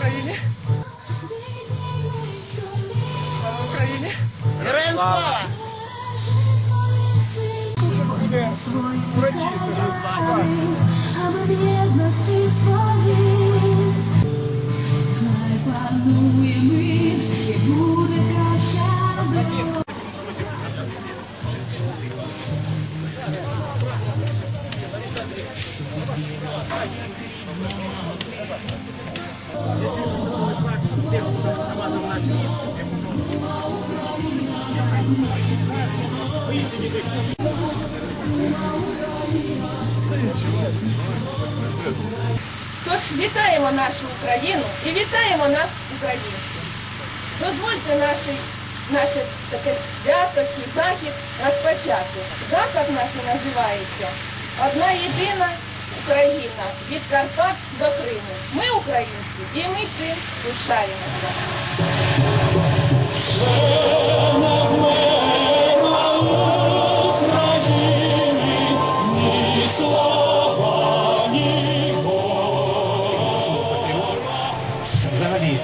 Україні! Слава Україні! Героям слава! Буде урочисто. аби в єдності своїй. Хай панує мир, і буде краща доля. Тож вітаємо нашу Україну і вітаємо нас, українців. Дозвольте нашій, наше таке свято чи захід розпочати. Захід наш називається Одна єдина Україна від Карпат до Криму. Українці і ми цим пишаємося. взагалі,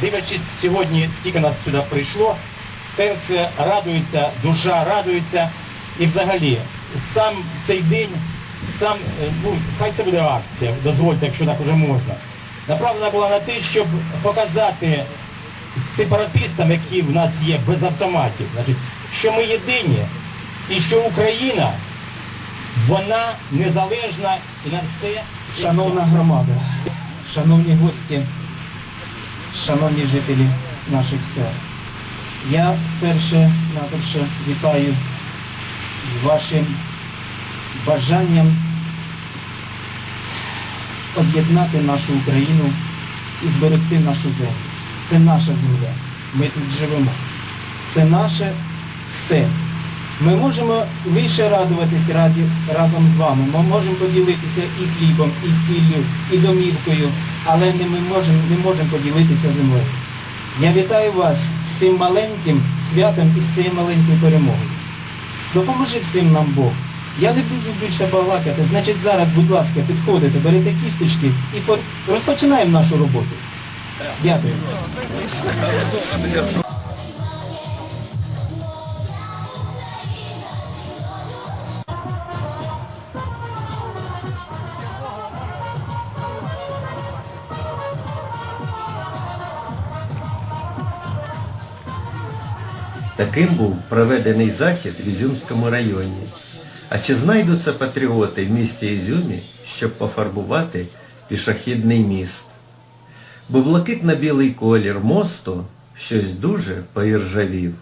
дивлячись сьогодні, скільки нас сюди прийшло, серце радується, душа радується. І взагалі, сам цей день, сам, е, ну, хай це буде акція, дозвольте, якщо так уже можна. Направлена була на те, щоб показати сепаратистам, які в нас є без автоматів, значить, що ми єдині і що Україна, вона незалежна і на все. Шановна громада, шановні гості, шановні жителі наших сел. Я перше наперше вітаю з вашим бажанням об'єднати нашу Україну і зберегти нашу землю. Це наша земля. Ми тут живемо. Це наше все. Ми можемо лише радуватись раді разом з вами. Ми можемо поділитися і хлібом, і сіллю, і домівкою, але не ми можемо, не можемо поділитися землею. Я вітаю вас з цим маленьким святом і з цією маленькою перемогою. Допоможи всім нам Бог. Я не буду більше балакати, значить зараз, будь ласка, підходите, берете кісточки і по- розпочинаємо нашу роботу. Дякую. Таким був проведений захід в Ізюмському районі. А чи знайдуться патріоти в місті Ізюмі, щоб пофарбувати пішохідний міст? Бо блакитно-білий колір мосту щось дуже поіржавів.